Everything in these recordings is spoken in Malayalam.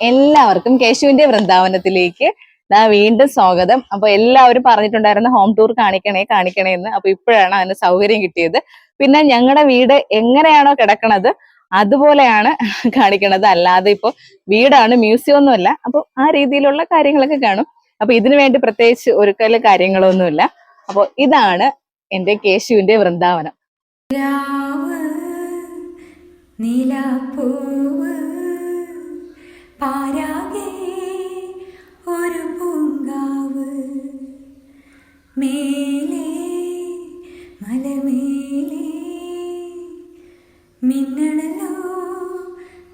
എല്ലാവർക്കും കേശുവിന്റെ വൃന്ദാവനത്തിലേക്ക് ദാ വീണ്ടും സ്വാഗതം. അപ്പൊ എല്ലാവരും പറഞ്ഞിട്ടുണ്ടായിരുന്ന ഹോം ടൂർ കാണിക്കണേ കാണിക്കണേ എന്ന്. അപ്പൊ ഇപ്പോഴാണ് അതിന് സൗകര്യം കിട്ടിയത്. പിന്നെ ഞങ്ങളുടെ വീട് എങ്ങനെയാണോ കിടക്കണത് അതുപോലെയാണ് കാണിക്കണത്. അല്ലാതെ ഇപ്പൊ വീടാണ് മ്യൂസിയം ഒന്നുമല്ല അപ്പൊ ആ രീതിയിലുള്ള കാര്യങ്ങളൊക്കെ കാണും. അപ്പൊ ഇതിനു വേണ്ടി പ്രത്യേകിച്ച് ഒരുക്കൽ കാര്യങ്ങളൊന്നുമില്ല. അപ്പൊ ഇതാണ് എന്റെ കേശുവിന്റെ വൃന്ദാവനം. പാരാകെ ഒരു പൂങ്കാവ്? മേലെ മലമേലെ മിന്നണലോ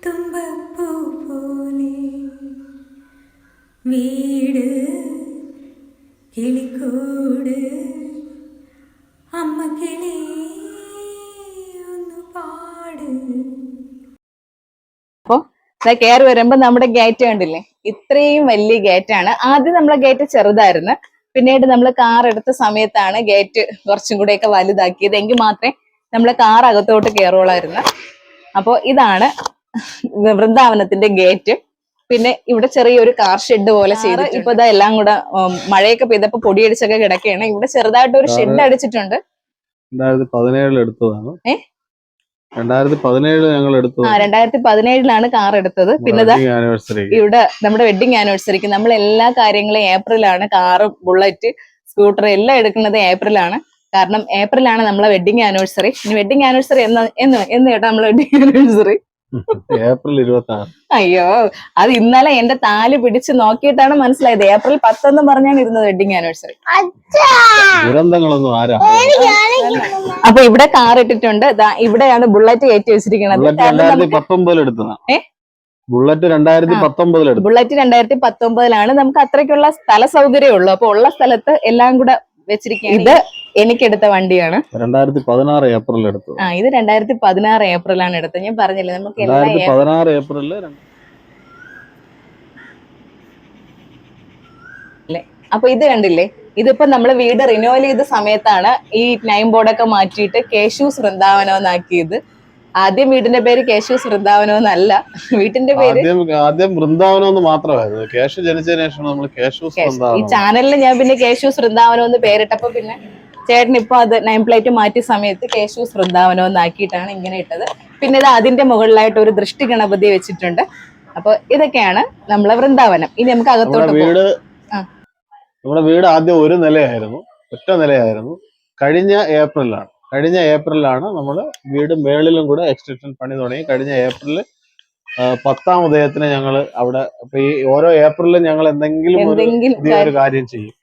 തുമ്പപ്പൂ പോലെ വീട് കയറി വരുമ്പോ നമ്മുടെ ഗേറ്റ് കണ്ടില്ലേ? ഇത്രയും വലിയ ഗേറ്റ് ആണ്. ആദ്യം നമ്മളെ ഗേറ്റ് ചെറുതായിരുന്നു. പിന്നീട് നമ്മൾ കാർ എടുത്ത സമയത്താണ് ഗേറ്റ് കുറച്ചും കൂടെയൊക്കെ വലുതാക്കിയത്. എങ്കിൽ മാത്രമേ നമ്മളെ കാർ അകത്തോട്ട് കയറുള്ളായിരുന്നു അപ്പോ ഇതാണ് വൃന്ദാവനത്തിന്റെ ഗേറ്റ് പിന്നെ ഇവിടെ ചെറിയൊരു കാർ ഷെഡ് പോലെ ചെയ്ത് ഇപ്പൊ ഇതാ എല്ലാം കൂടെ മഴയൊക്കെ പെയ്തപ്പോ പൊടിയടിച്ചൊക്കെ കിടക്കുകയാണ്. ഇവിടെ ചെറുതായിട്ട് ഒരു ഷെഡ് അടിച്ചിട്ടുണ്ട്. പതിനേഴ് പതിനേഴിൽ എടുത്തതാണ്. ഏ? രണ്ടായിരത്തി പതിനേഴ് ഞങ്ങൾ ആ എടുത്തത് രണ്ടായിരത്തി പതിനേഴിലാണ് കാർ എടുത്തത്. പിന്നെ ഇവിടെ നമ്മുടെ വെഡിങ് ആനിവേഴ്സറിക്ക് നമ്മൾ എല്ലാ കാര്യങ്ങളും ഏപ്രിലാണ് കാറും ബുള്ളറ്റ് സ്കൂട്ടർ എല്ലാം എടുക്കുന്നത് ഏപ്രിലാണ്. കാരണം ഏപ്രിലാണ് നമ്മളെ വെഡിങ് ആനിവേഴ്സറി ഇനി വെഡിങ് ആനിവേഴ്സറി എന്ന് എന്ന് എന്ന് കേട്ടാ നമ്മളെ വെഡിങ് ആനിവേഴ്സറി ഏപ്രിൽ ഇരുപത്തി ആറ് അയ്യോ അത് ഇന്നലെ എന്റെ താൽ പിടിച്ച് നോക്കിയിട്ടാണ് മനസ്സിലായത്. ഏപ്രിൽ പത്തെന്ന് പറഞ്ഞാണ് ഇരുന്നത് വെഡിങ് ആനിവേഴ്സറി. ദുരന്തങ്ങളൊന്നും ആരാ? അപ്പൊ ഇവിടെ കാർ ഇട്ടിട്ടുണ്ട്. ദാ ഇവിടെയാണ് ബുള്ളറ്റ് കയറ്റി വെച്ചിരിക്കുന്നത്. ബുള്ളറ്റ് രണ്ടായിരത്തി ഏ? ബുള്ളറ്റ് രണ്ടായിരത്തി ബുള്ളറ്റ് പത്തൊമ്പതിലാണ് നമുക്ക് അത്രയ്ക്കുള്ള സ്ഥല സൗകര്യം ഉള്ളൂ. അപ്പൊ ഉള്ള സ്ഥലത്ത് എല്ലാം കൂടെ വെച്ചിരിക്കുകയാണ് ഇത് എനിക്കെടുത്ത വണ്ടിയാണ്. രണ്ടായിരത്തി പതിനാറ് ഏപ്രിൽ എടുത്തത്. ആ ഇത് രണ്ടായിരത്തി പതിനാറ് ആണ് എടുത്തത്. ഞാൻ പറഞ്ഞില്ലേ നമുക്ക് രണ്ടായിരത്തി പതിനാറ് ഏപ്രിലിൽ അപ്പൊ ഇത് കണ്ടില്ലേ? ഇതിപ്പോ നമ്മൾ വീട് റിനോവൽ ചെയ്ത സമയത്താണ് ഈ നൈം ബോർഡൊക്കെ മാറ്റിയിട്ട് കേശു വൃന്ദാവനം എന്നാക്കിയത് ആദ്യം വീടിന്റെ പേര് കേശു വൃന്ദാവനം എന്നല്ല വീട്ടിന്റെ പേര് ആദ്യം ആദ്യം വൃന്ദാവനം എന്ന് മാത്രമായിരുന്നു. കേശു ജനിച്ചതിന് ശേഷം നമ്മൾ കേശു ഈ ചാനലിൽ ഞാൻ പിന്നെ കേശു വൃന്ദാവനം എന്ന് പേരിട്ടപ്പോ പിന്നെ ചേട്ടൻ ഇപ്പൊ അത് നൈം പ്ലേറ്റ് മാറ്റിയ സമയത്ത് കേശു വൃന്ദാവനം എന്നാക്കിയിട്ടാണ് ഇങ്ങനെ ഇട്ടത്. പിന്നെ ഇത് അതിന്റെ മുകളിലായിട്ട് ഒരു ദൃഷ്ടി ഗണപതി വെച്ചിട്ടുണ്ട്. അപ്പൊ ഇതൊക്കെയാണ് നമ്മളെ വൃന്ദാവനം. ഇനി നമുക്ക് അകത്തോട്ട് വീട് നമ്മുടെ വീട് ആദ്യം ഒരു നിലയായിരുന്നു. ഒറ്റ നിലയായിരുന്നു. കഴിഞ്ഞ ഏപ്രിലാണ് കഴിഞ്ഞ ഏപ്രിലാണ് നമ്മൾ വീട് മേളിലും കൂടെ എക്സ്റ്റൻഷൻ പണി തുടങ്ങി. കഴിഞ്ഞ ഏപ്രിൽ പത്താം ഉദയത്തിന് ഞങ്ങൾ അവിടെ അപ്പൊ ഈ ഓരോ ഏപ്രിലും ഞങ്ങൾ എന്തെങ്കിലും ഒരു കാര്യം. ചെയ്യും.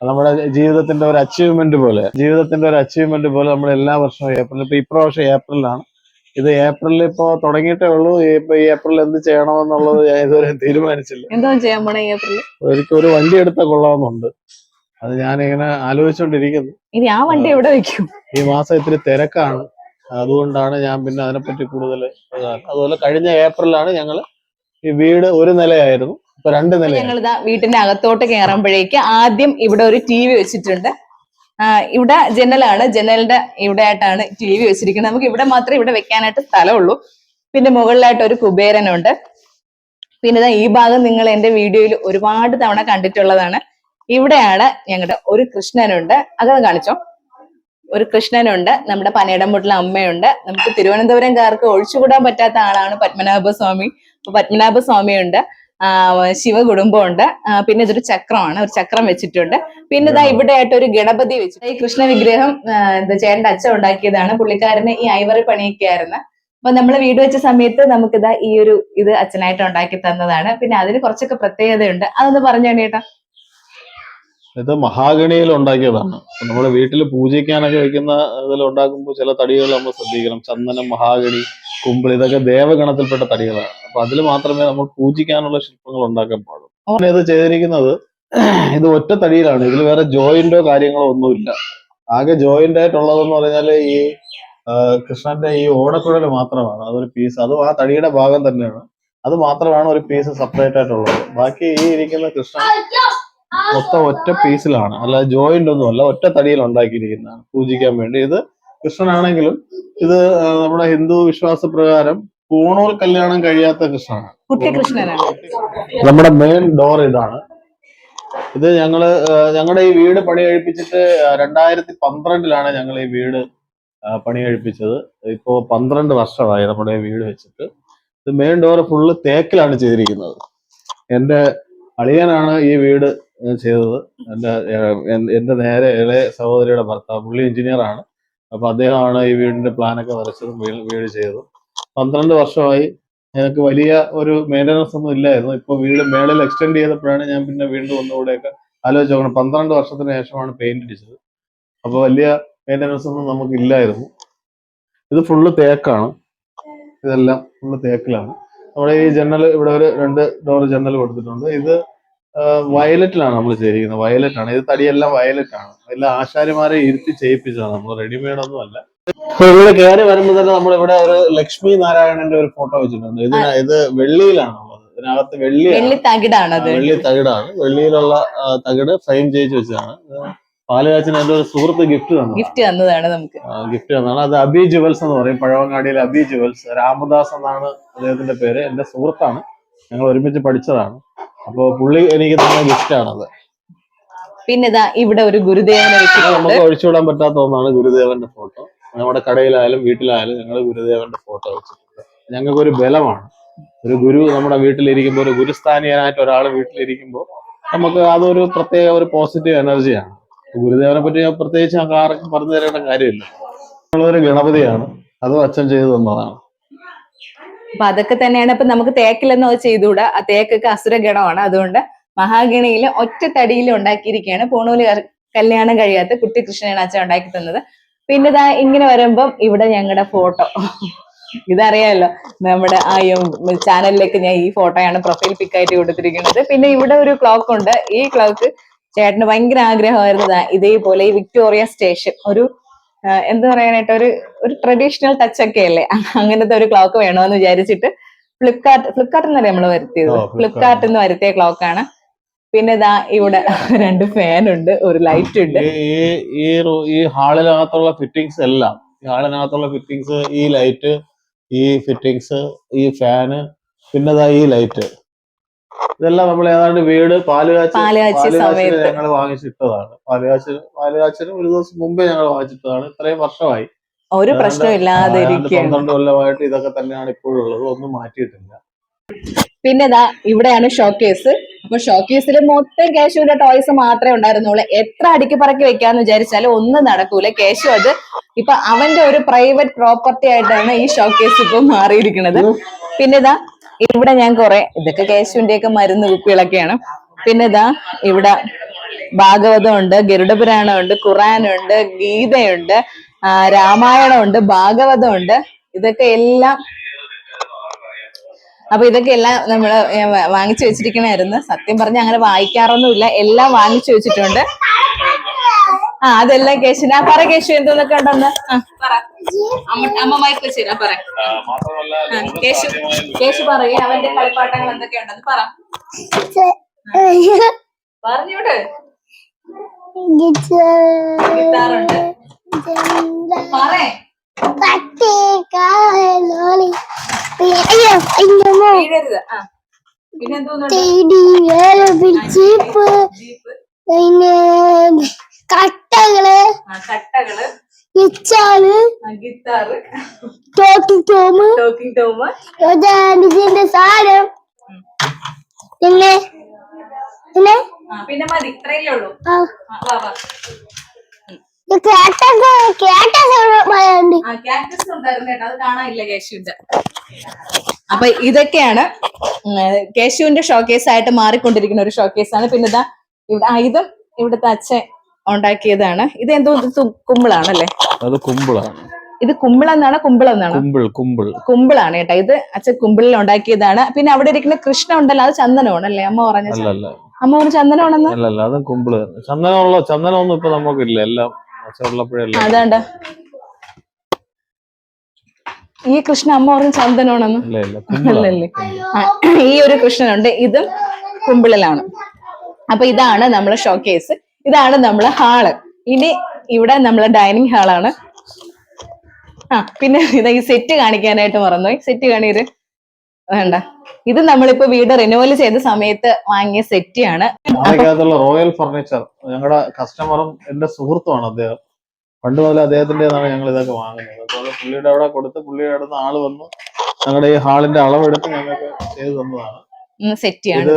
നമ്മുടെ ജീവിതത്തിന്റെ ഒരു അച്ചീവ്മെന്റ് പോലെ. ജീവിതത്തിന്റെ ഒരു അച്ചീവ്മെന്റ് പോലെ നമ്മൾ എല്ലാ വർഷവും ഏപ്രിൽ ഇപ്പൊ ഇപ്രാവശ്യം ഏപ്രിലാണ്. ഇത് ഏപ്രിലിൽ ഇപ്പോ തുടങ്ങിയിട്ടേ ഉള്ളൂ. ഇപ്പൊ ഈ ഏപ്രിൽ എന്ത് ചെയ്യണമെന്നുള്ളത് ഞാൻ ഇതുവരെ തീരുമാനിച്ചില്ല. എന്താ ചെയ്യാൻ പോണേ ഏപ്രിൽ എനിക്ക് ഒരു വണ്ടി എടുത്ത കൊള്ളാമെന്നുണ്ട് അത് ഞാനിങ്ങനെ ആലോചിച്ചോണ്ടിരിക്കുന്നു. ഇനി ആ വണ്ടി എവിടെ വെക്കും? ഈ മാസം ഇത്തിരി തിരക്കാണ്. അതുകൊണ്ടാണ് ഞാൻ പിന്നെ അതിനെപ്പറ്റി കൂടുതൽ അതുപോലെ കഴിഞ്ഞ ഏപ്രിലാണ് ഞങ്ങൾ ഈ വീട് ഒരു നിലയായിരുന്നു. ഇപ്പൊ രണ്ട് നില ഞങ്ങൾ ഇതാ വീട്ടിന്റെ അകത്തോട്ട് കയറുമ്പോഴേക്ക് ആദ്യം ഇവിടെ ഒരു ടി വി വെച്ചിട്ടുണ്ട്. ഇവിടെ ജനലാണ്. ജനലിന്റെ ഇവിടെ ആയിട്ടാണ് ടി വി വെച്ചിരിക്കുന്നത്. നമുക്ക് ഇവിടെ മാത്രമേ ഇവിടെ വെക്കാനായിട്ട് സ്ഥലമുള്ളൂ. പിന്നെ മുകളിലായിട്ട് ഒരു കുബേരനുണ്ട്. പിന്നെ ഈ ഭാഗം നിങ്ങൾ എന്റെ വീഡിയോയിൽ ഒരുപാട് തവണ കണ്ടിട്ടുള്ളതാണ്. ഇവിടെയാണ് ഞങ്ങളുടെ ഒരു കൃഷ്ണനുണ്ട്. അതൊന്ന് കാണിച്ചോ. ഒരു കൃഷ്ണനുണ്ട് നമ്മുടെ പനയിടംപൊട്ടിലെ അമ്മയുണ്ട്. നമുക്ക് തിരുവനന്തപുരംകാർക്ക് ഒഴിച്ചുകൂടാൻ പറ്റാത്ത ആളാണ് പത്മനാഭ സ്വാമി പത്മനാഭ സ്വാമിയുണ്ട് ശിവകുടുംബമുണ്ട്. പിന്നെ ഇതൊരു ചക്രമാണ്. ഒരു ചക്രം വെച്ചിട്ടുണ്ട്. പിന്നെ ഇതാ ഇവിടെ ആയിട്ട് ഒരു ഗണപതി വെച്ചിട്ട് ഈ കൃഷ്ണ വിഗ്രഹം എന്താ ചേട്ടന്റെ അച്ഛൻ ഉണ്ടാക്കിയതാണ്. പുള്ളിക്കാരന് ഈ ഐവറി പണിയൊക്കെ ആയിരുന്നു അപ്പൊ നമ്മൾ വീട് വെച്ച സമയത്ത് നമുക്കിതാ ഈ ഒരു ഇത് അച്ഛനായിട്ട് ഉണ്ടാക്കി തന്നതാണ്. പിന്നെ അതിന് കുറച്ചൊക്കെ പ്രത്യേകതയുണ്ട്. അതൊന്ന് പറഞ്ഞു ചേട്ടാ ഇത് മഹാഗണിയിൽ ഉണ്ടാക്കിയതാണ്. നമ്മുടെ വീട്ടിൽ പൂജിക്കാനൊക്കെ വെക്കുന്ന ഇതിൽ ഉണ്ടാക്കുമ്പോൾ ചില തടികൾ നമ്മൾ ശ്രദ്ധിക്കണം. ചന്ദനം മഹാഗണി കുമ്പിൾ ഇതൊക്കെ ദേവഗണത്തിൽപ്പെട്ട തടികളാണ്. അപ്പൊ അതിൽ മാത്രമേ നമ്മൾ പൂജിക്കാനുള്ള ശില്പങ്ങൾ ഉണ്ടാക്കാൻ പാടുള്ളൂ. അങ്ങനെ ഇത് ചെയ്തിരിക്കുന്നത് ഇത് ഒറ്റ തടിയിലാണ്. ഇതിൽ വേറെ ജോയിന്റോ കാര്യങ്ങളോ ഒന്നുമില്ല. ആകെ ജോയിന്റ് ആയിട്ടുള്ളതെന്ന് പറഞ്ഞാൽ ഈ കൃഷ്ണന്റെ ഈ ഓടക്കുഴൽ മാത്രമാണ്. അതൊരു പീസ്. അതും ആ തടിയുടെ ഭാഗം തന്നെയാണ്. അത് മാത്രമാണ് ഒരു പീസ് സെപ്പറേറ്റ് ആയിട്ടുള്ളത്. ബാക്കി ഈ ഇരിക്കുന്ന കൃഷ്ണൻ മൊത്തം ഒറ്റ പീസിലാണ്. അല്ല ജോയിന്റ് ഒന്നും അല്ല ഒറ്റ തടിയിൽ ഉണ്ടാക്കിയിരിക്കുന്നതാണ്. പൂജിക്കാൻ വേണ്ടി. ഇത് കൃഷ്ണനാണെങ്കിലും ഇത് നമ്മുടെ ഹിന്ദു വിശ്വാസ പ്രകാരം പൂണൂൽ കല്യാണം കഴിയാത്ത കൃഷ്ണനാണ്. നമ്മുടെ മെയിൻ ഡോർ ഇതാണ്. ഇത് ഞങ്ങൾ ഞങ്ങളുടെ ഈ വീട് പണി കഴിപ്പിച്ചിട്ട് രണ്ടായിരത്തി പന്ത്രണ്ടിലാണ് ഞങ്ങൾ ഈ വീട് പണി കഴിപ്പിച്ചത് ഇപ്പോ പന്ത്രണ്ട് വർഷമായി നമ്മുടെ ഈ വീട് വെച്ചിട്ട്. ഇത് മെയിൻ ഡോർ ഫുള്ള് തേക്കിലാണ് ചെയ്തിരിക്കുന്നത്. എന്റെ അളിയനാണ് ഈ വീട് ചെയ്തത്. എന്റെ എന്റെ നേരെ ഇളയ സഹോദരിയുടെ ഭർത്താവ് പുള്ളി എഞ്ചിനീയറാണ് ആണ്. അപ്പൊ അദ്ദേഹമാണ് ഈ വീടിന്റെ പ്ലാനൊക്കെ വരച്ചതും വീട് വീട് ചെയ്തതും. പന്ത്രണ്ട് വർഷമായി എനിക്ക് വലിയ ഒരു മെയിന്റനൻസ് ഒന്നും ഇല്ലായിരുന്നു. ഇപ്പോൾ വീട് മേളിൽ എക്സ്റ്റെൻഡ് ചെയ്തപ്പോഴാണ് ഞാൻ പിന്നെ വീണ്ടും ഒന്നുകൂടെയൊക്കെ ആലോചിച്ച് നോക്കണം. പന്ത്രണ്ട് വർഷത്തിന് ശേഷമാണ് പെയിന്റ് അടിച്ചത്. അപ്പോൾ വലിയ മെയിന്റനൻസ് ഒന്നും നമുക്ക് ഇല്ലായിരുന്നു. ഇത് ഫുള്ള് തേക്കാണ്. ഇതെല്ലാം ഫുള്ള് തേക്കിലാണ്. നമ്മുടെ ഈ ജനൽ ഇവിടെ ഒരു രണ്ട് ഡോർ ജനൽ കൊടുത്തിട്ടുണ്ട്. ഇത് വയലറ്റിലാണ് നമ്മൾ ചെയ്തിരിക്കുന്നത്. വയലറ്റ് ആണ് ഇത് തടിയെല്ലാം വയലറ്റ് ആണ് എല്ലാം ആശാരിമാരെ ഇരുത്തി ചെയ്യിപ്പിച്ചതാണ്. നമ്മൾ റെഡിമെയ്ഡ് ഒന്നും അല്ല ഇവിടെ കയറി വരുമ്പോൾ തന്നെ നമ്മൾ ഇവിടെ ഒരു ലക്ഷ്മി നാരായണന്റെ ഒരു ഫോട്ടോ വെച്ചിട്ടുണ്ട്. ഇത് ഇത് വെള്ളിയിലാണ് ഉള്ളത് ഇതിനകത്ത് വെള്ളി വെള്ളി തകിടാണ് വെള്ളി തകിടാണ്. വെള്ളിയിലുള്ള തകിട് ഫ്രെയിം ചെയ്ത് വെച്ചതാണ്. പാലുകാച്ചന് എന്റെ ഒരു സുഹൃത്ത് ഗിഫ്റ്റ് തന്നു. ഗിഫ്റ്റ് തന്നതാണ് നമുക്ക്. ഗിഫ്റ്റ് തന്നതാണ്. അത് അബി ജുവൽസ് എന്ന് പറയും. പഴവങ്ങാടിയിലെ അബി ജുവൽസ്. രാമദാസ് എന്നാണ് അദ്ദേഹത്തിന്റെ പേര്. എന്റെ സുഹൃത്താണ്. ഞങ്ങൾ ഒരുമിച്ച് പഠിച്ചതാണ്. അപ്പോൾ പുള്ളി എനിക്ക് തന്ന ഗിഫ്റ്റ് ആണത്. പിന്നെ ഇതാ ഇവിടെ ഒരു ഗുരുദേവനെ വെച്ചിട്ടുണ്ട്. നമുക്ക് ഒഴിച്ചുവിടാൻ പറ്റാത്ത ഒന്നാണ് ഗുരുദേവന്റെ ഫോട്ടോ നമ്മുടെ കടയിലായാലും വീട്ടിലായാലും ഞങ്ങൾ ഗുരുദേവന്റെ ഫോട്ടോ വെച്ചിട്ടുണ്ട്. ഞങ്ങൾക്ക് ഒരു ബലമാണ്. ഒരു ഗുരു നമ്മുടെ വീട്ടിലിരിക്കുമ്പോൾ ഒരു ഗുരുസ്ഥാനീയനായിട്ട് ഒരാൾ വീട്ടിലിരിക്കുമ്പോൾ നമുക്ക് അതൊരു പ്രത്യേക ഒരു പോസിറ്റീവ് എനർജിയാണ് ഗുരുദേവനെ പറ്റി ഞാൻ പ്രത്യേകിച്ച് ഞങ്ങൾക്ക് ആർക്കും പറഞ്ഞു തരേണ്ട കാര്യമില്ല. നമ്മളൊരു ഗണപതിയാണ്. അതും അച്ഛൻ ചെയ്തു തന്നതാണ്. അപ്പൊ അതൊക്കെ തന്നെയാണ്. ഇപ്പൊ നമുക്ക് തേക്കിലെന്ന് ചെയ്തുകൂടാ. ആ തേക്കൊക്കെ അസുരഗണമാണ്. അതുകൊണ്ട് മഹാഗണിയിൽ ഒറ്റ തടിയിൽ ഉണ്ടാക്കിയിരിക്കുകയാണ്. പൂണൂൽ കല്യാണം കഴിയാത്ത കുട്ടി കൃഷ്ണനാണ് അച്ഛൻ ഉണ്ടാക്കി തന്നത്. പിന്നെ ഇതാ ഇങ്ങനെ വരുമ്പം ഇവിടെ ഞങ്ങളുടെ ഫോട്ടോ. ഇതറിയാലോ നമ്മുടെ ആ ചാനലിലേക്ക് ഞാൻ ഈ ഫോട്ടോയാണ് പ്രൊഫൈൽ പിക്ക് ആയിട്ട് കൊടുത്തിരിക്കുന്നത്. പിന്നെ ഇവിടെ ഒരു ക്ലോക്ക് ഉണ്ട്. ഈ ക്ലോക്ക് ചേട്ടന് ഭയങ്കര ആഗ്രഹമായിരുന്നു ഇതേപോലെ ഈ വിക്ടോറിയ സ്റ്റേഷൻ. ഒരു എന്താ പറയാനായിട്ട് ഒരു ഒരു ട്രഡീഷണൽ ടച്ച് ഒക്കെ അല്ലേ? അങ്ങനത്തെ ഒരു ക്ലോക്ക് വേണമെന്ന് വിചാരിച്ചിട്ട് ഫ്ലിപ്കാർട്ട് ഫ്ലിപ്കാർട്ട് എന്നല്ലേ നമ്മൾ വരുത്തിയത്? ഫ്ലിപ്കാർട്ട് എന്ന് വരുത്തിയ ക്ലോക്ക് ആണ്. പിന്നെ ഇതാ ഇവിടെ രണ്ട് ഫാൻ ഉണ്ട് ഒരു ലൈറ്റ് ഉണ്ട്. ഈ ഈ- ഈ ഹാളിനകത്തുള്ള ഫിറ്റിംഗ്സ് എല്ലാം ഈ ഹാളിനകത്തുള്ള ഫിറ്റിംഗ്സ് ഈ ലൈറ്റ് ഈ ഫിറ്റിംഗ്സ് ഈ ഫാന് പിന്നെ ഈ ലൈറ്റ് ഇതെല്ലാം നമ്മൾ ഏതാണ്ട് വീട് പാലുകാച്ചി സമയത്ത്. ഞങ്ങൾ വാങ്ങിച്ചിട്ടതാണ്. പാലുകാച്ചിന് പാലുകാച്ചിന് ഒരു ദിവസം മുമ്പേ ഞങ്ങൾ വാങ്ങിച്ചിട്ടതാണ്. ഇത്രയും വർഷമായി. ഒരു പ്രശ്നം ഇല്ലാതെ ഏതാണ്ട് ഇരിക്കുകയാണ് പന്ത്രണ്ട് കൊല്ലമായിട്ട് ഇതൊക്കെ തന്നെയാണ് ഇപ്പോഴും ഉള്ളത് ഒന്നും മാറ്റിയിട്ടില്ല. പിന്നെ ഇതാ ഇവിടെയാണ് ഷോക്കേസ്. അപ്പൊ ഷോക്കേസിൽ മൊത്തം കേശുവിന്റെ ടോയ്സ് മാത്രമേ ഉണ്ടായിരുന്നുള്ളൂ. എത്ര അടുക്കി പറക്കി വെക്കാന്ന് വിചാരിച്ചാലും ഒന്നും നടക്കൂല. കേശു അത് ഇപ്പൊ അവന്റെ ഒരു പ്രൈവറ്റ് പ്രോപ്പർട്ടി ആയിട്ടാണ് ഈ ഷോക്കേസ് ഇപ്പൊ മാറിയിരിക്കുന്നത്. പിന്നെ ഇതാ ഇവിടെ ഞാൻ കുറെ ഇതൊക്കെ കേശുവിന്റെ ഒക്കെ മരുന്ന് കുപ്പികളൊക്കെയാണ് പിന്നെ ഇതാ ഇവിടെ ഭാഗവതം ഉണ്ട് ഗരുഡപുരാണം ഉണ്ട് ഖുറാനുണ്ട് ഗീതയുണ്ട് രാമായണം രാമായണമുണ്ട് ഭാഗവതമുണ്ട് ഇതൊക്കെ എല്ലാം അപ്പൊ ഇതൊക്കെ എല്ലാം നമ്മൾ വാങ്ങിച്ചു വെച്ചിരിക്കണായിരുന്നു. സത്യം പറഞ്ഞ അങ്ങനെ വായിക്കാറൊന്നുമില്ല. എല്ലാം വാങ്ങിച്ചു വെച്ചിട്ടുണ്ട്. ആ അതെല്ലാം ഞാൻ പറ കേശു എന്തോന്നൊക്കെ ഉണ്ടെന്ന്? അമ്മമായി പറ. അമ്മ അമ്മ മൈക്ക് പറ. കേശു കേശു പറയേ അവന്റെ കളിപ്പാട്ടങ്ങൾ എന്തൊക്കെ ഉണ്ടെന്ന് പറ. പറഞ്ഞൂട് പറേ പിന്നെ എന്തോന്നുണ്ട് ജീപ്പ് ജീപ്പ് പിന്നെ കട്ടകൾ കട്ടകൾ ആ guitar talking tom talking tom ഇതിന്റെ സാരം പിന്നെ പിന്നെ? പിന്നെ മതി ഇത്രയല്ലേ ഉള്ളൂ. അപ്പൊ ഇതൊക്കെയാണ് കേശുവിന്റെ ഷോക്കേസ് ആയിട്ട് മാറിക്കൊണ്ടിരിക്കുന്ന ഒരു ഷോക്കേസ് ആണ്. പിന്നെ ഇതാ ഇവിടെ ഇതും ഇവിടുത്തെ അച്ഛൻ ഉണ്ടാക്കിയതാണ്. ഇത് എന്തോ കുമ്പിളാണല്ലേ? അത് കുമ്പിളാണ് ഇത് കുമ്പിളെന്നാണ് കുമ്പിളെന്നാണ് കുമ്പിൾ കുമ്പിൾ. കുമ്പിളാണ് കേട്ടോ. ഇത് അച്ഛൻ കുമ്പിളിൽ ഉണ്ടാക്കിയതാണ്. പിന്നെ അവിടെ ഇരിക്കുന്ന കൃഷ്ണ ഉണ്ടല്ലോ അത് ചന്ദനമാണല്ലേ? അമ്മ പറഞ്ഞ അമ്മ പറഞ്ഞ ചന്ദനമാണെന്ന്? അല്ലല്ല അതും കുമ്പിൾ. ചന്ദനമുള്ള ചന്ദനമൊന്നും ഇപ്പൊ നമുക്കില്ല. എല്ലാം അതാണ്ട്. ഈ കൃഷ്ണ അമ്മ പറഞ്ഞ ചന്ദനമാണെന്ന്? അല്ലല്ലേ. ഈ ഒരു കൃഷ്ണനുണ്ട്. ഇതും കുമ്പിളിലാണ്. അപ്പൊ ഇതാണ് നമ്മളെ ഷോക്കേസ് ഇതാണ് നമ്മളെ ഹാൾ. ഇനി ഇവിടെ നമ്മളെ ഡൈനിങ് ഹാളാണ്. ആ പിന്നെ ഇതാ ഈ സെറ്റ് കാണിക്കാനായിട്ട് മറന്നുപോയി. സെറ്റ് കാണിയത് വേണ്ട. ഇത് നമ്മളിപ്പോ വീട് റിനോവൽ ചെയ്ത സമയത്ത് വാങ്ങിയ സെറ്റിയാണ്. ആണ് റോയൽ ഫർണിച്ചർ ഞങ്ങളുടെ കസ്റ്റമറും എന്റെ സുഹൃത്തുമാണ് അദ്ദേഹം. പണ്ട് മുതൽ അദ്ദേഹത്തിന്റെതാണ് ഞങ്ങൾ ഇതൊക്കെ വാങ്ങുന്നത്. പുള്ളിയുടെ അവിടെ കൊടുത്ത് പുള്ളിയുടെ അടുത്ത് ആൾ വന്നു ഞങ്ങളുടെ ഈ ഹാളിന്റെ അളവെടുത്ത് ഞങ്ങൾക്ക് ചെയ്തു തന്നതാണ്. ഇത്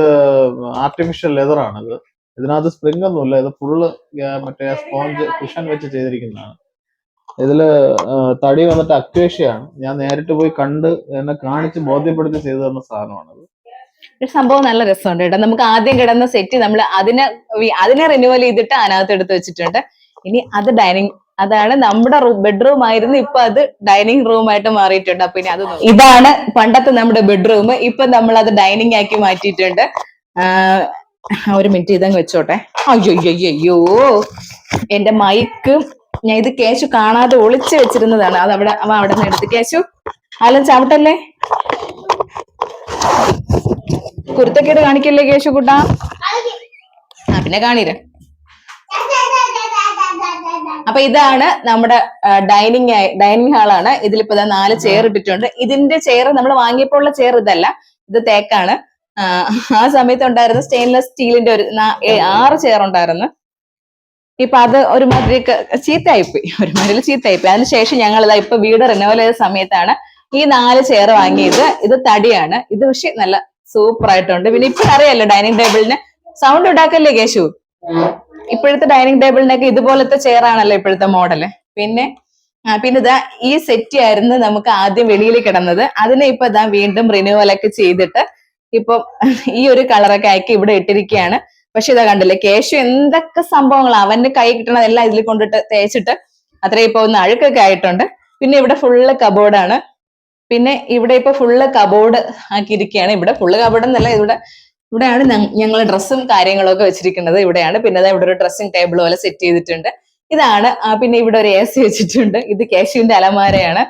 ആർട്ടിഫിഷ്യൽ ലെതർ ആണ് ഇത് ഇതിനകത്ത് സ്പ്രിംഗ് ഒന്നുമില്ല. ഇത് ഫുള്ള് മറ്റേ സ്പോഞ്ച് കുഷൻ വെച്ച് ചെയ്തിരിക്കുന്നതാണ്. ഇതിൽ തടി വന്നിട്ട് അക്വേഷ്യയാണ് ഞാൻ നേരിട്ട് പോയി കണ്ട് എന്നെ കാണിച്ച് ബോധ്യപ്പെടുത്തി ചെയ്തു തന്ന സാധനമാണത്. സംഭവം നല്ല രസമുണ്ട് കേട്ടോ. നമുക്ക് ആദ്യം കിടന്ന സെറ്റ് നമ്മൾ അതിനെ അതിനെ റിന്യൂവൽ ചെയ്തിട്ട് അതിനകത്ത് എടുത്ത് വെച്ചിട്ടുണ്ട്. ഇനി അത് ഡൈനിങ് അതാണ് നമ്മുടെ ബെഡ്റൂം ആയിരുന്നു. ഇപ്പൊ അത് ഡൈനിങ് റൂം ആയിട്ട് മാറിയിട്ടുണ്ട്. അപ്പൊ ഇനി അത്. ഇതാണ് പണ്ടത്തെ നമ്മുടെ ബെഡ്റൂം ഇപ്പൊ നമ്മൾ അത് ഡൈനിങ് ആക്കി മാറ്റിയിട്ടുണ്ട്. ഒരു മിനിറ്റ് ഇതങ്ങ് വെച്ചോട്ടെ. അയ്യോ അയ്യോ എന്റെ മൈക്ക് ഞാൻ ഇത് കേശു കാണാതെ ഒളിച്ചു വെച്ചിരുന്നതാണ്. അത് അവിടെ അവ അവിടെ നിന്ന് എടുത്ത്. കേശു അല്ല ചവിട്ടല്ലേ? കുരുത്തക്കേട് കാണിക്കല്ലേ കേശു കുട്ടാ? ആ പിന്നെ കാണിരാ. അപ്പൊ ഇതാണ് നമ്മുടെ ഡൈനിങ് ഡൈനിങ് ഹാളാണ് ഇതിലിപ്പോ നാല് ചെയർ ഇട്ടിട്ടുണ്ട്. ഇതിന്റെ ചെയർ നമ്മൾ വാങ്ങിയപ്പോൾ ഉള്ള ചെയർ ഇതല്ല. ഇത് തേക്കാണ്. ആ, സമയത്ത് ഉണ്ടായിരുന്ന സ്റ്റെയിൻലെസ് സ്റ്റീലിന്റെ ഒരു ആറ് ചെയർ ഉണ്ടായിരുന്നു. ഇപ്പൊ അത് ഒരുമാതിരി ചീത്തയായിപ്പോയി. ഒരുമാതിരി ചീത്തയായിപ്പോയി. അതിനുശേഷം ഞങ്ങൾ ഇതാ ഇപ്പൊ വീട് റിനോവൽ ചെയ്ത സമയത്താണ് ഈ നാല് ചെയർ വാങ്ങിയത്. ഇത് തടിയാണ്. ഇത് പക്ഷെ നല്ല സൂപ്പർ ആയിട്ടുണ്ട്. പിന്നെ ഇപ്പൊ അറിയാലോ ഡൈനിങ് ടേബിളിന് സൗണ്ട് ഉണ്ടാക്കല്ലേ കേശു? ഇപ്പോഴത്തെ ഡൈനിങ് ടേബിളിനൊക്കെ ഇതുപോലത്തെ ചെയർ ആണല്ലോ ഇപ്പോഴത്തെ മോഡൽ പിന്നെ പിന്നെ ഇതാ ഈ സെറ്റ് ആയിരുന്നു നമുക്ക് ആദ്യം വെളിയിൽ കിടന്നത്. അതിനെ ഇപ്പൊ ഇതാ വീണ്ടും റിന്യൂവൽ ഒക്കെ ചെയ്തിട്ട് ഇപ്പൊ ഈ ഒരു കളറൊക്കെ അയക്കി ഇവിടെ ഇട്ടിരിക്കുകയാണ് പക്ഷെ ഇതാ കണ്ടില്ലേ കേശു എന്തൊക്കെ സംഭവങ്ങൾ അവന്റെ കൈ കിട്ടണതെല്ലാം ഇതിൽ കൊണ്ടിട്ട് തേച്ചിട്ട് അത്രയും ഇപ്പൊ ഒന്ന് അഴുക്കൊക്കെ ആയിട്ടുണ്ട്. പിന്നെ ഇവിടെ ഫുള്ള് കബോർഡാണ് പിന്നെ ഇവിടെ ഇപ്പൊ ഫുള്ള് കബോർഡ് ആക്കിയിരിക്കുകയാണ് ഇവിടെ ഫുള്ള് കബോർഡ് എന്നല്ല ഇവിടെ ഇവിടെയാണ് ഞങ്ങൾ ഡ്രസ്സും കാര്യങ്ങളും ഒക്കെ വെച്ചിരിക്കുന്നത്. ഇവിടെയാണ്. പിന്നെ ഇവിടെ ഒരു ഡ്രസ്സിംഗ് ടേബിൾ പോലെ സെറ്റ് ചെയ്തിട്ടുണ്ട്. ഇതാണ് പിന്നെ ഇവിടെ ഒരു എ സി വെച്ചിട്ടുണ്ട്. ഇത് കേശുവിന്റെ അലമാരയാണ്.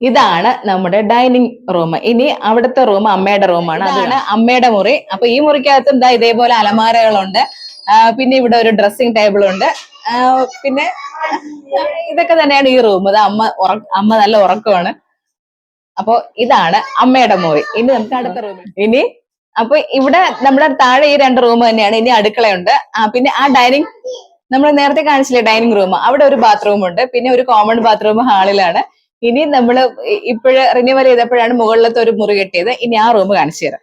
ഇതാണ് നമ്മുടെ ഡൈനിങ് റൂം ഇനി അവിടുത്തെ റൂം അമ്മയുടെ റൂമാണ് അതാണ് അമ്മയുടെ മുറി. അപ്പൊ ഈ മുറിക്കകത്തും ദാ ഇതേപോലെ അലമാരകളുണ്ട്. പിന്നെ ഇവിടെ ഒരു ഡ്രസ്സിംഗ് ടേബിൾ ഉണ്ട്. പിന്നെ ഇതൊക്കെ തന്നെയാണ് ഈ റൂം ഇത് അമ്മ അമ്മ നല്ല ഉറക്കമാണ്. അപ്പൊ ഇതാണ് അമ്മയുടെ മുറി. ഇനി നമുക്ക് അടുത്ത റൂം ഇനി? അപ്പൊ ഇവിടെ നമ്മുടെ താഴെ ഈ രണ്ട് റൂം തന്നെയാണ്. ഇനി അടുക്കളയുണ്ട്. ആ പിന്നെ ആ ഡൈനിങ് നമ്മൾ നേരത്തെ കാണിച്ചില്ലേ ഡൈനിങ് റൂം അവിടെ ഒരു ബാത്റൂം ഉണ്ട്. പിന്നെ ഒരു കോമൺ ബാത്റൂം ഹാളിലാണ്. ഇനി നമ്മൾ ഇപ്പോഴ് റിന്യൂവൽ ചെയ്തപ്പോഴാണ് മുകളിലത്തെ ഒരു മുറി കെട്ടിയത്. ഇനി ആ റൂം കാണിച്ചു തരാം.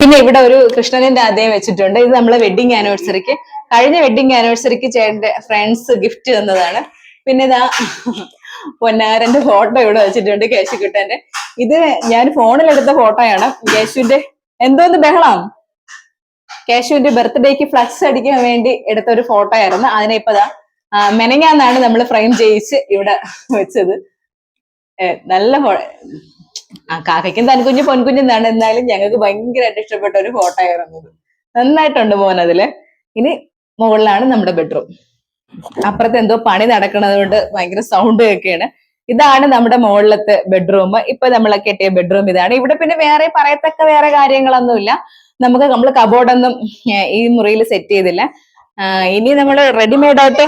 പിന്നെ ഇവിടെ ഒരു കൃഷ്ണനിന്റെ അതേ വെച്ചിട്ടുണ്ട്. ഇത് നമ്മളെ വെഡിങ് ആനിവേഴ്സറിക്ക് കഴിഞ്ഞ വെഡിങ് ആനിവേഴ്സറിക്ക് ചേട്ടന്റെ ഫ്രണ്ട്സ് ഗിഫ്റ്റ് തന്നതാണ്. പിന്നെ ഇതാ പൊന്നാരന്റെ ഫോട്ടോ ഇവിടെ വെച്ചിട്ടുണ്ട് കേശുക്കുട്ടന്റെ ഇത് ഞാൻ ഫോണിലെടുത്ത ഫോട്ടോയാണ് കേശുവിന്റെ എന്തോന്ന് ബഹളം? കേശുവിന്റെ ബർത്ത്ഡേക്ക് ഫ്ലക്സ് അടിക്കാൻ വേണ്ടി എടുത്ത ഒരു ഫോട്ടോ ആയിരുന്നു. അതിനെ ഇപ്പൊ മെനങ്ങാന്നാണ് നമ്മൾ ഫ്രെയിം ചെയ്യിച്ച് ഇവിടെ വെച്ചത്. നല്ല ആ കാക്കയ്ക്കും തൻകുഞ്ഞു പൊൻകുഞ്ഞെന്നാണ് എന്നാലും ഞങ്ങൾക്ക് ഭയങ്കരമായിട്ട് ഇഷ്ടപ്പെട്ട ഒരു ഫോട്ടോ ആയിരുന്നു. നന്നായിട്ടുണ്ട് മോൻ അതിൽ. ഇനി മുകളിലാണ് നമ്മുടെ ബെഡ്റൂം അപ്പുറത്ത് എന്തോ പണി നടക്കുന്നത് കൊണ്ട് ഭയങ്കര സൗണ്ട് കേൾക്കുകയാണ് ഇതാണ് നമ്മുടെ മുകളിലത്തെ ബെഡ്റൂം ഇപ്പൊ നമ്മളെ കെട്ടിയ ബെഡ്റൂം ഇതാണ്. ഇവിടെ പിന്നെ വേറെ പറയത്തക്ക വേറെ കാര്യങ്ങളൊന്നുമില്ല. നമുക്ക് നമ്മൾ കബോർഡൊന്നും ഈ മുറിയിൽ സെറ്റ് ചെയ്തില്ല. ഇനി നമ്മൾ റെഡിമെയ്ഡ് ആയിട്ട്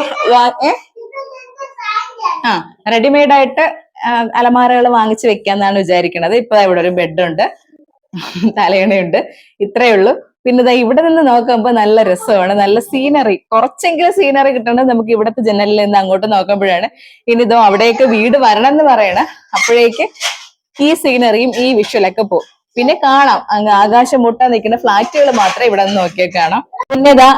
ആ റെഡിമെയ്ഡ് ആയിട്ട് അലമാരകൾ വാങ്ങിച്ചു വെക്കാന്നാണ് വിചാരിക്കുന്നത് ഇപ്പൊ ഇവിടെ ഒരു ബെഡുണ്ട് തലയണയുണ്ട്. ഇത്രയേ ഉള്ളൂ. പിന്നെ ദാ ഇവിടെ നിന്ന് നോക്കുമ്പോൾ നല്ല രസമാണ്. നല്ല സീനറി കുറച്ചെങ്കിലും സീനറി കിട്ടണത് നമുക്ക് ഇവിടുത്തെ ജനലിൽ നിന്ന് അങ്ങോട്ട് നോക്കുമ്പോഴാണ്. ഇനി ഇതോ അവിടേക്ക് വീട് വരണം എന്ന് പറയണ. അപ്പോഴേക്ക് ഈ സീനറിയും ഈ വിഷ്വലൊക്കെ പോകും പിന്നെ കാണാം. അങ്ങ് ആകാശം മുട്ടാൻ നിൽക്കുന്ന ഫ്ലാറ്റുകൾ മാത്രമേ ഇവിടെ നിന്ന് നോക്കിയാൽ കാണാം. പിന്നെ ഇതാ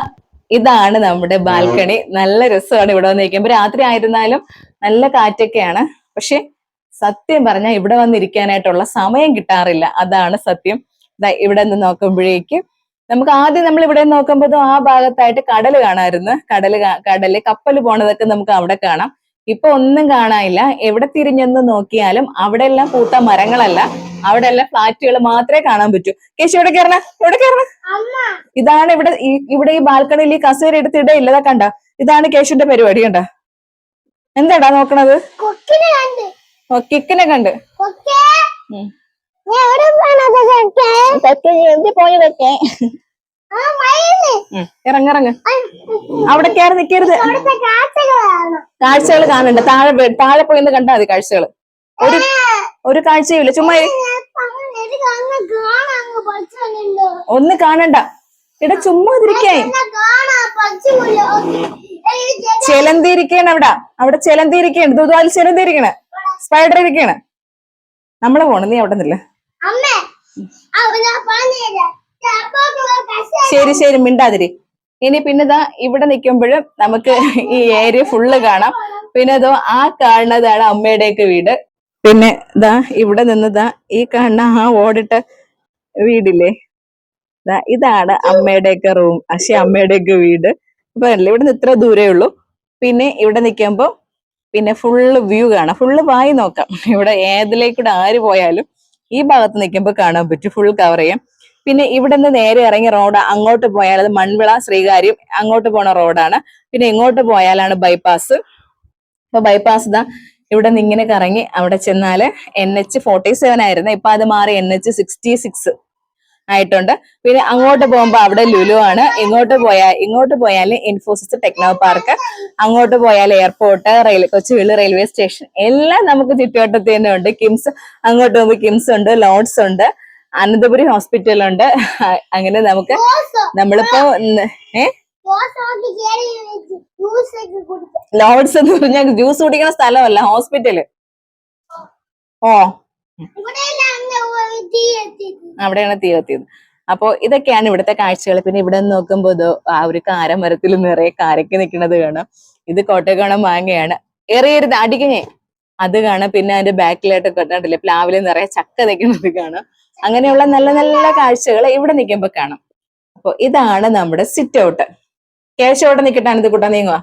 ഇതാണ് നമ്മുടെ ബാൽക്കണി. നല്ല രസമാണ് ഇവിടെ വന്ന് നിൽക്കുമ്പോൾ രാത്രി ആയിരുന്നാലും നല്ല കാറ്റൊക്കെയാണ്. പക്ഷെ സത്യം പറഞ്ഞാൽ ഇവിടെ വന്നിരിക്കാനായിട്ടുള്ള സമയം കിട്ടാറില്ല. അതാണ് സത്യം. ഇവിടെ നിന്ന് നോക്കുമ്പോഴേക്ക് നമുക്ക് ആദ്യം നമ്മൾ ഇവിടെ നോക്കുമ്പോഴും ആ ഭാഗത്തായിട്ട് കടൽ കാണാമായിരുന്നു കടൽ കാ- കടൽ കപ്പൽ പോണതൊക്കെ നമുക്ക് അവിടെ കാണാം. ഇപ്പൊ ഒന്നും കാണാനില്ല. എവിടെ തിരിഞ്ഞെന്ന് നോക്കിയാലും അവിടെ എല്ലാം പൂത്ത മരങ്ങളല്ല. അവിടെ എല്ലാം ഫ്ലാറ്റുകൾ മാത്രമേ കാണാൻ പറ്റൂ. കേശു ഇവിടെ കയറണ ഇവിടെ കയറണ ഇതാണ് ഇവിടെ ഈ- ഇവിടെ ഈ ബാൽക്കണിയിൽ ഈ കസേര എടുത്തിട ഇല്ലതാ കണ്ട. ഇതാണ് കേശുവിന്റെ പരിപാടി കണ്ട. എന്താടാ നോക്കണത്? കൊക്കിനെ കണ്ട്. ഇറങ്ങിറങ്ങ് അവിടെ കയറി നിക്കരുത്. കാഴ്ചകൾ കാണണ്ട. താഴെ താഴെ പോയി കണ്ടാ കണ്ടാൽ മതി കാഴ്ചകൾ ഒരു ഒരു കാഴ്ചയുമില്ല. ചുമ്മാ ഒന്ന് കാണണ്ട. ഇട ചുമ്മാ ഇരിക്കേ. ചെലന്തിരിക്കണ അവിടെ. അവിടെ ചെലന്തിരിക്കണ ദുദാൽ ചെലന്തിരിക്കണ സ്പൈഡർ ഇരിക്കണ നമ്മളെ പോണം. നീ അവിടെ നില്ല. അമ്മേ അവ ഞാൻ പറഞ്ഞുതരാം. അപ്പോഴുള്ള കസേര ശരി ശരി. മിണ്ടാതിരി. ഇനി പിന്നെ ദാ ഇവിടെ നിൽക്കുമ്പോഴും നമുക്ക് ഈ ഏരിയ ഫുള്ള് കാണാം. പിന്നെ അതോ ആ കാണുന്നതാണ് അമ്മയുടെയൊക്കെ വീട്. പിന്നെ ഇതാ ഇവിടെ നിന്ന് ദാ ഈ കാണുന്ന ആ ഓടിട്ട വീടില്ലേ? ഇതാണ് അമ്മയുടെയൊക്കെ റൂം പക്ഷെ അമ്മയുടെയൊക്കെ വീട്. അപ്പൊ അല്ല ഇവിടെ നിന്ന് ഇത്ര ദൂരേ ഉള്ളൂ. പിന്നെ ഇവിടെ നിൽക്കുമ്പോ പിന്നെ ഫുള്ള് വ്യൂ കാണാം. ഫുള്ള് വായി നോക്കാം. ഇവിടെ ഏതിലേക്കൂടെ ആര് പോയാലും ഈ ഭാഗത്ത് നിൽക്കുമ്പോൾ കാണാൻ പറ്റും. ഫുൾ കവർ ചെയ്യാം. പിന്നെ ഇവിടെ നിന്ന് നേരെ ഇറങ്ങി റോഡ് അങ്ങോട്ട് പോയാൽ അത് മൺവിള ശ്രീകാര്യം അങ്ങോട്ട് പോണ റോഡാണ്. പിന്നെ ഇങ്ങോട്ട് പോയാലാണ് ബൈപ്പാസ് അപ്പൊ ബൈപ്പാസ് ഇതാ ഇവിടെ നിന്ന് ഇങ്ങനെ കറങ്ങി അവിടെ ചെന്നാൽ എൻ എച്ച് ഫോർട്ടി സെവൻ ആയിരുന്നു. ഇപ്പൊ അത് മാറി എൻ എച്ച് സിക്സ്റ്റി സിക്സ് ആയിട്ടുണ്ട്. പിന്നെ അങ്ങോട്ട് പോകുമ്പോ അവിടെ ലുലു ആണ്. ഇങ്ങോട്ട് പോയാൽ ഇങ്ങോട്ട് പോയാൽ ഇൻഫോസിസ് ടെക്നോ പാർക്ക് അങ്ങോട്ട് പോയാൽ airport rail Kochuveli railway station എല്ലാം നമുക്ക് ചുറ്റുവട്ടത്ത് തന്നെ ഉണ്ട്. കിംസ് അങ്ങോട്ട് പോകുമ്പോൾ കിംസ് ഉണ്ട് ലോഡ്സ് ഉണ്ട്. അനന്തപുരി ഹോസ്പിറ്റൽ ഉണ്ട്. അങ്ങനെ നമുക്ക് നമ്മളിപ്പോ ഏ? ലോഡ്സ് എന്ന് പറഞ്ഞാൽ ജ്യൂസ് കുടിക്കുന്ന സ്ഥലമല്ല ഹോസ്പിറ്റൽ ഓ. അവിടെയാണ് തീ കത്തിയത്. അപ്പോ ഇതൊക്കെയാണ് ഇവിടുത്തെ കാഴ്ചകൾ. പിന്നെ ഇവിടെ നോക്കുമ്പോ ഇതോ ആ ഒരു കാരമരത്തിൽ നിറയെ കാരക്ക് നിൽക്കുന്നത് കാണാം. ഇത് കോട്ടയക്കോണം മാങ്ങയാണ്. എറിയരുത് അടിക്കുന്നേ അത് കാണാം. പിന്നെ അതിന്റെ ബാക്കിലായിട്ട് കണ്ടില്ലേ പ്ലാവിൽ നിറയെ ചക്ക നിൽക്കുന്നത് കാണാം. അങ്ങനെയുള്ള നല്ല നല്ല കാഴ്ചകൾ ഇവിടെ നിൽക്കുമ്പോ കാണാം. അപ്പൊ ഇതാണ് നമ്മുടെ സിറ്റ് ഔട്ട് കേശം അവിടെ ഇത് കൂട്ടാൻ നീങ്ങുക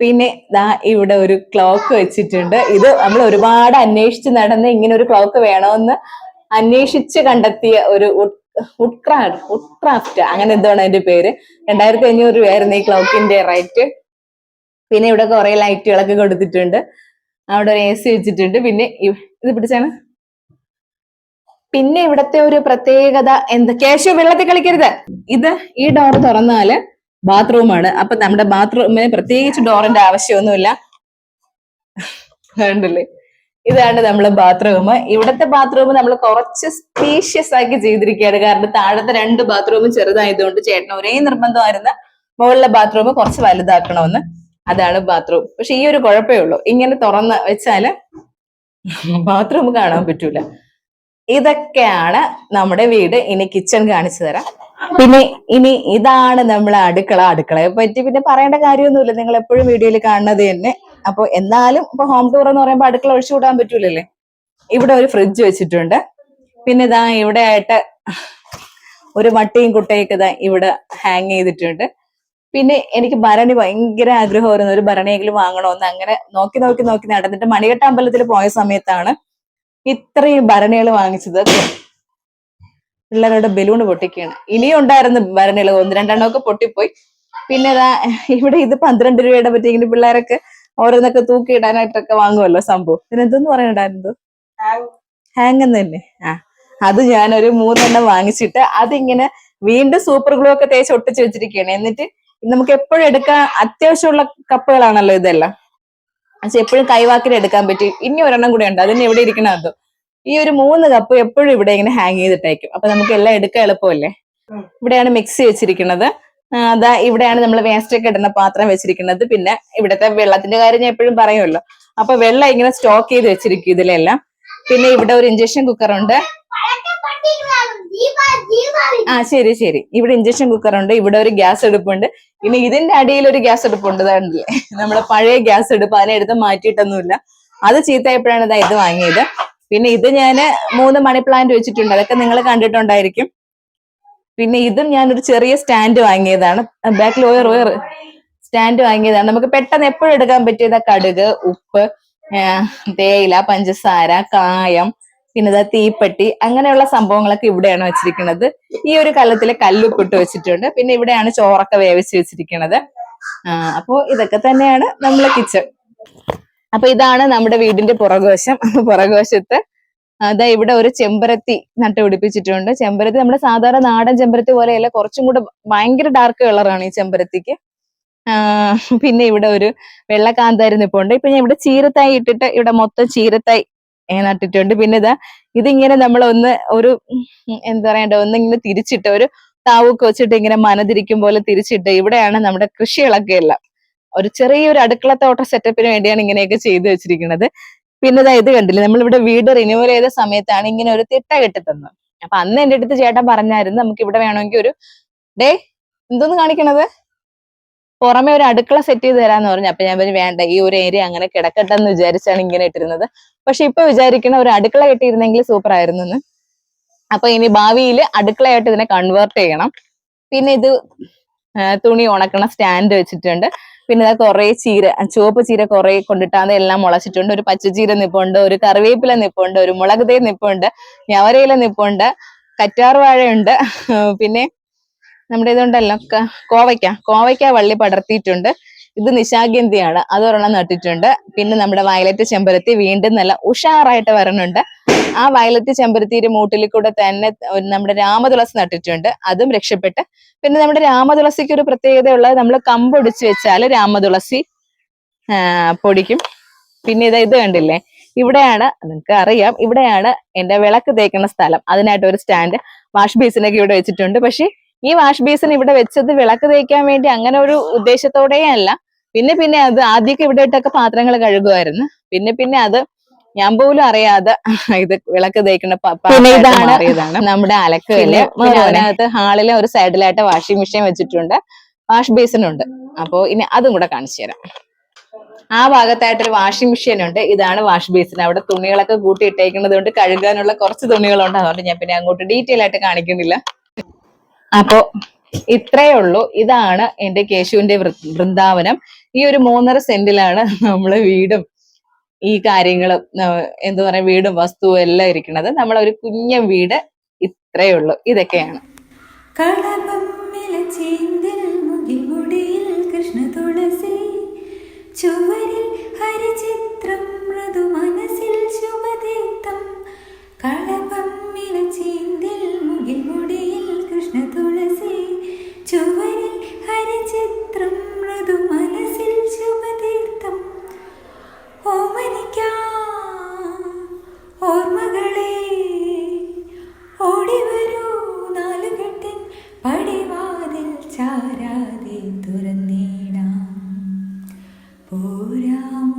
പിന്നെ ദാ ഇവിടെ ഒരു ക്ലോക്ക് വെച്ചിട്ടുണ്ട്. ഇത് നമ്മൾ ഒരുപാട് അന്വേഷിച്ച് നടന്ന് ഇങ്ങനെ ഒരു ക്ലോക്ക് വേണമെന്ന് അന്വേഷിച്ച് കണ്ടെത്തിയ ഒരു വുഡ്ക്രാഫ്റ്റ് അങ്ങനെ എന്താണ് അതിന്റെ പേര്? രണ്ടായിരത്തി അഞ്ഞൂറ് രൂപയായിരുന്നു ഈ ക്ലോക്കിന്റെ റേറ്റ് പിന്നെ ഇവിടെ കുറെ ലൈറ്റുകളൊക്കെ കൊടുത്തിട്ടുണ്ട്. അവിടെ ഒരു എ സി വെച്ചിട്ടുണ്ട്. പിന്നെ ഇത് പിടിച്ചാണ്? പിന്നെ ഇവിടത്തെ ഒരു പ്രത്യേകത എന്ത്? കേശു വെള്ളത്തിൽ കളിക്കരുത്. ഇത് ഈ ഡോർ തുറന്നാൽ ബാത്റൂമാണ് അപ്പൊ നമ്മുടെ ബാത്റൂമിന് പ്രത്യേകിച്ച് ഡോറിന്റെ ആവശ്യമൊന്നുമില്ല. കണ്ടില്ലേ? ഇതാണ് നമ്മളെ ബാത്റൂം ഇവിടത്തെ ബാത്റൂം നമ്മൾ കുറച്ച് സ്പീഷ്യസ് ആക്കി ചെയ്തിരിക്കുകയാണ്. കാരണം താഴത്തെ രണ്ട് ബാത്റൂമും ചെറുതായതുകൊണ്ട് ചേട്ടന് ഒരേ നിർബന്ധമായിരുന്ന മുകളിലെ ബാത്റൂം കുറച്ച് വലുതാക്കണമെന്ന്. അതാണ് ബാത്റൂം പക്ഷെ ഈ ഒരു കുഴപ്പമേ ഉള്ളൂ. ഇങ്ങനെ തുറന്ന് വെച്ചാൽ ബാത്റൂം കാണാൻ പറ്റൂല. ഇതൊക്കെയാണ് നമ്മുടെ വീട്. ഇനി കിച്ചൺ കാണിച്ചു തരാം. പിന്നെ ഇനി ഇതാണ് നമ്മളെ അടുക്കള. അടുക്കളയെ പറ്റി പിന്നെ പറയേണ്ട കാര്യമൊന്നുമില്ല. നിങ്ങൾ എപ്പോഴും വീഡിയോയിൽ കാണുന്നത് തന്നെ. അപ്പൊ എന്നാലും ഇപ്പൊ ഹോം ടൂർ എന്ന് പറയുമ്പോൾ അടുക്കള ഒഴിച്ചു കൂടാൻ പറ്റൂലല്ലേ? ഇവിടെ ഒരു ഫ്രിഡ്ജ് വെച്ചിട്ടുണ്ട്. പിന്നെ ഇതാ ഇവിടെ ആയിട്ട് ഒരു മട്ടിയും കുട്ടയൊക്കെ ഇതാ ഇവിടെ ഹാങ് ചെയ്തിട്ടുണ്ട്. പിന്നെ എനിക്ക് ഭരണി ഭയങ്കര ആഗ്രഹമായിരുന്നു. ഒരു ഭരണിയെങ്കിലും വാങ്ങണമെന്ന് അങ്ങനെ നോക്കി നോക്കി നോക്കി നടന്നിട്ട് മണികെട്ട അമ്പലത്തിൽ പോയ സമയത്താണ് ഇത്രയും ഭരണികൾ വാങ്ങിച്ചത് പിള്ളേരുടെ ബലൂൺ പൊട്ടിക്കുകയാണ്. ഇനിയും ഉണ്ടായിരുന്നു ഭരണികൾ ഒന്ന് രണ്ടെണ്ണമൊക്കെ പൊട്ടിപ്പോയി. പിന്നെ ഇവിടെ ഇത് പന്ത്രണ്ട് രൂപയുടെ പറ്റിയെങ്കിലും പിള്ളേരൊക്കെ ഓരോന്നൊക്കെ തൂക്കിയിടാനായിട്ടൊക്കെ വാങ്ങുമല്ലോ സംഭവം. പിന്നെന്തെന്ന് പറയണ്ടായിരുന്നു ഹാങ് തന്നെ. ആ അത് ഞാനൊരു മൂന്നെണ്ണം വാങ്ങിച്ചിട്ട് അതിങ്ങനെ വീണ്ടും സൂപ്പർ ഗ്ലൂ ഒക്കെ തേച്ച് ഒട്ടിച്ച് വെച്ചിരിക്കുകയാണ്. എന്നിട്ട് നമുക്ക് എപ്പോഴും എടുക്കാൻ അത്യാവശ്യമുള്ള കപ്പുകളാണല്ലോ ഇതെല്ലാം. എപ്പോഴും കൈവാക്കിൽ എടുക്കാൻ പറ്റി ഇനി ഒരെണ്ണം കൂടെ ഉണ്ട്. അതിന് എവിടെ ഇരിക്കണം അതും? ഈ ഒരു മൂന്ന് കപ്പ് എപ്പോഴും ഇവിടെ ഇങ്ങനെ ഹാങ് ചെയ്തിട്ടേക്കും. അപ്പൊ നമുക്ക് എല്ലാം എടുക്കാൻ എളുപ്പമല്ലേ? ഇവിടെയാണ് മിക്സി വെച്ചിരിക്കുന്നത്. അതാ ഇവിടെയാണ് നമ്മൾ വേസ്റ്റ് ഒക്കെ ഇടുന്ന പാത്രം വെച്ചിരിക്കുന്നത്. പിന്നെ ഇവിടുത്തെ വെള്ളത്തിന്റെ കാര്യം ഞാൻ എപ്പോഴും പറയുമല്ലോ. അപ്പൊ വെള്ളം ഇങ്ങനെ സ്റ്റോക്ക് ചെയ്ത് വെച്ചിരിക്കും ഇതിലെല്ലാം. പിന്നെ ഇവിടെ ഒരു ഇഞ്ചക്ഷൻ കുക്കർ ഉണ്ട്. ആ ശരി ശരി. ഇവിടെ ഇഞ്ചക്ഷൻ കുക്കർ ഉണ്ട്. ഇവിടെ ഒരു ഗ്യാസ് എടുപ്പുണ്ട് ഇനി ഇതിന്റെ അടിയിൽ ഒരു ഗ്യാസ് എടുപ്പുണ്ട് ഇതാണ്ടില്ലേ നമ്മുടെ പഴയ ഗ്യാസ് എടുപ്പ് അതിനെ എടുത്ത് മാറ്റിയിട്ടൊന്നുമില്ല. അത് ചീത്തയപ്പോഴാണ് ഇതാ ഇത് വാങ്ങിയത്. പിന്നെ ഇത് ഞാൻ മൂന്ന് മണി പ്ലാന്റ് വെച്ചിട്ടുണ്ട്. അതൊക്കെ നിങ്ങൾ കണ്ടിട്ടുണ്ടായിരിക്കും. പിന്നെ ഇതും ഞാനൊരു ചെറിയ സ്റ്റാൻഡ് വാങ്ങിയതാണ്. ബാക്കിൽ ഓയർ ഓയർ സ്റ്റാൻഡ് വാങ്ങിയതാണ്. നമുക്ക് പെട്ടെന്ന് എപ്പോഴും എടുക്കാൻ പറ്റിയതാ കടുക് ഉപ്പ് തേയില പഞ്ചസാര കായം പിന്നെ ഇതാ തീപ്പെട്ടി അങ്ങനെയുള്ള സംഭവങ്ങളൊക്കെ ഇവിടെയാണ് വെച്ചിരിക്കുന്നത്. ഈ ഒരു കലത്തിലെ കല്ലുപ്പിട്ട് വെച്ചിട്ടുണ്ട്. പിന്നെ ഇവിടെയാണ് ചോറൊക്കെ വേവിച്ച് വെച്ചിരിക്കുന്നത്. അപ്പോൾ അപ്പോ ഇതൊക്കെ തന്നെയാണ് നമ്മളെ കിച്ചൺ. അപ്പൊ ഇതാണ് നമ്മുടെ വീടിന്റെ പുറകുവശം. പുറകുവശത്ത് അതാ ഇവിടെ ഒരു ചെമ്പരത്തി നട്ടുപിടിപ്പിച്ചിട്ടുണ്ട് ചെമ്പരത്തി നമ്മുടെ സാധാരണ നാടൻ ചെമ്പരത്തി പോലെയല്ല കുറച്ചും കൂടെ ഭയങ്കര ഡാർക്ക് കളറാണ് ഈ ചെമ്പരത്തിക്ക്. പിന്നെ ഇവിടെ ഒരു വെള്ളക്കാന്താരി നിപ്പുണ്ട്. ഇപ്പൊ ഞാൻ ഇവിടെ ചീരത്തായി ഇട്ടിട്ട് ഇവിടെ മൊത്തം ചീരത്തായി നട്ടിട്ടുണ്ട് പിന്നെ ഇതാ ഇതിങ്ങനെ നമ്മൾ ഒന്ന് ഒരു എന്താ പറയണ്ട ഒന്നിങ്ങനെ തിരിച്ചിട്ട് ഒരു താവൊക്കെ വെച്ചിട്ട് ഇങ്ങനെ മനതിരിക്കും പോലെ തിരിച്ചിട്ട് ഇവിടെയാണ് നമ്മുടെ കൃഷികളൊക്കെ എല്ലാം. ഒരു ചെറിയൊരു അടുക്കളത്തോട്ട സെറ്റപ്പിന് വേണ്ടിയാണ് ഇങ്ങനെയൊക്കെ ചെയ്തു വെച്ചിരിക്കുന്നത്. പിന്നെ ഇതാ ഇത് കണ്ടില്ലേ നമ്മളിവിടെ വീട് റിന്യൂവൽ ചെയ്ത സമയത്താണ് ഇങ്ങനെ ഒരു തിട്ട കെട്ടി തന്നത് അപ്പൊ അന്ന് എന്റെ അടുത്ത് ചേട്ടൻ പറഞ്ഞായിരുന്നു നമുക്ക് ഇവിടെ വേണമെങ്കിൽ ഒരു ഡേ എന്തോന്ന് കാണിക്കണത്? പുറമെ ഒരു അടുക്കള സെറ്റ് ചെയ്ത് തരാന്ന് പറഞ്ഞു. അപ്പൊ ഞാൻ പറഞ്ഞു വേണ്ട ഈ ഒരു ഏരിയ അങ്ങനെ കിടക്കട്ടെ എന്ന് വിചാരിച്ചാണ് ഇങ്ങനെ ഇട്ടിരുന്നത്. പക്ഷെ ഇപ്പൊ വിചാരിക്കുന്ന ഒരു അടുക്കള കെട്ടിയിരുന്നെങ്കിൽ സൂപ്പർ ആയിരുന്നു അപ്പൊ ഇനി ഭാവിയിൽ അടുക്കളയായിട്ട് ഇതിനെ കൺവേർട്ട് ചെയ്യണം. പിന്നെ ഇത് തുണി ഉണക്കണ സ്റ്റാൻഡ് വെച്ചിട്ടുണ്ട്. പിന്നെ ഇതാ കുറെ ചീര ചുവപ്പ് ചീര കുറെ കൊണ്ടിട്ട് എല്ലാം മുളച്ചിട്ടുണ്ട്. ഒരു പച്ചച്ചീര നിപ്പുണ്ട് ഒരു കറിവേപ്പില നിപ്പുണ്ട് ഒരു മുളക് തേ നിപ്പുണ്ട് ഞവരയില നിപ്പുണ്ട് കറ്റാർ വാഴയുണ്ട് പിന്നെ നമ്മുടെ ഇതുണ്ടല്ലോ കോവയ്ക്ക. കോവയ്ക്ക വള്ളി പടർത്തിയിട്ടുണ്ട്. ഇത് നിശാഗന്ധിയാണ്. അത് ഒരെണ്ണം നട്ടിട്ടുണ്ട്. പിന്നെ നമ്മുടെ വയലറ്റ് ചെമ്പരത്തി വീണ്ടും നല്ല ഉഷാറായിട്ട് വരണുണ്ട്. ആ വയലറ്റ് ചെമ്പരത്തിയുടെ മൂട്ടിൽ കൂടെ തന്നെ നമ്മുടെ രാമതുളസി നട്ടിട്ടുണ്ട്. അതും രക്ഷപ്പെട്ട്. പിന്നെ നമ്മുടെ രാമതുളസിക്ക് ഒരു പ്രത്യേകത ഉള്ളത് നമ്മൾ കമ്പൊടിച്ച് വെച്ചാൽ രാമതുളസി പൊടിക്കും. പിന്നെ ഇത് ഇത് കണ്ടില്ലേ? ഇവിടെയാണ് നിങ്ങൾക്ക് അറിയാം ഇവിടെയാണ് എന്റെ വിളക്ക് തേക്കുന്ന സ്ഥലം. അതിനായിട്ട് ഒരു സ്റ്റാൻഡ് വാഷ് ബേസിനൊക്കെ ഇവിടെ വെച്ചിട്ടുണ്ട്. പക്ഷെ ഈ വാഷ് ബേസിൻ ഇവിടെ വെച്ചത് വിളക്ക് തേക്കാൻ വേണ്ടി അങ്ങനെ ഒരു ഉദ്ദേശത്തോടെ അല്ല. പിന്നെ പിന്നെ അത് ആദ്യമൊക്കെ ഇവിടെ ഇട്ടൊക്കെ പാത്രങ്ങൾ കഴുകുമായിരുന്നു. പിന്നെ പിന്നെ അത് ഞാൻ പോലും അറിയാതെ ഇത് വിളക്ക് തേക്കുന്ന മാറിയതാണ്. നമ്മുടെ മോനെ. അതിനകത്ത് ഹാളിലെ ഒരു സൈഡിലായിട്ട് വാഷിംഗ് മെഷീൻ വെച്ചിട്ടുണ്ട്. വാഷ് ബേസിൻ ഉണ്ട്. അപ്പോ ഇനി അതും കൂടെ കാണിച്ചു തരാം. ആ ഭാഗത്തായിട്ടൊരു വാഷിംഗ് മെഷീൻ ഉണ്ട്. ഇതാണ് വാഷ് ബേസിൻ. അവിടെ തുണികളൊക്കെ കൂട്ടിയിട്ടേക്കുന്നത് കൊണ്ട് കഴുകാനുള്ള കുറച്ച് തുണികളുണ്ട്. അതുകൊണ്ട് ഞാൻ പിന്നെ അങ്ങോട്ട് ഡീറ്റെയിൽ ആയിട്ട് കാണിക്കുന്നില്ല. അപ്പോ ഇത്രയേ ഉള്ളൂ. ഇതാണ് എന്റെ കേശുവിന്റെ വൃന്ദാവനം. ഈ ഒരു മൂന്നര സെന്റിലാണ് നമ്മൾ വീടും ഈ കാര്യങ്ങളും എന്താ പറയാ വീടും വസ്തുവും എല്ലാം ഇരിക്കുന്നത്. ഒരു കുഞ്ഞൻ വീട് ഇത്രയേ ഉള്ളൂ. ഇതൊക്കെയാണ്. കൃഷ്ണ തുളസി. ചുവരിൽ മനസ്സിൽ ചീന്തിൽ മുകിൽമുടിയിൽ കൃഷ്ണ തുളസി ചുവരിൽ ഹരിചിത്രം മൃദു മനസ്സിൽ ശുഭതീർത്ഥം. ഓമനിക്കാം ഓർമ്മകളെ ഓടിവരൂ പടിവാതിൽ ചാരാതെ പോരാമ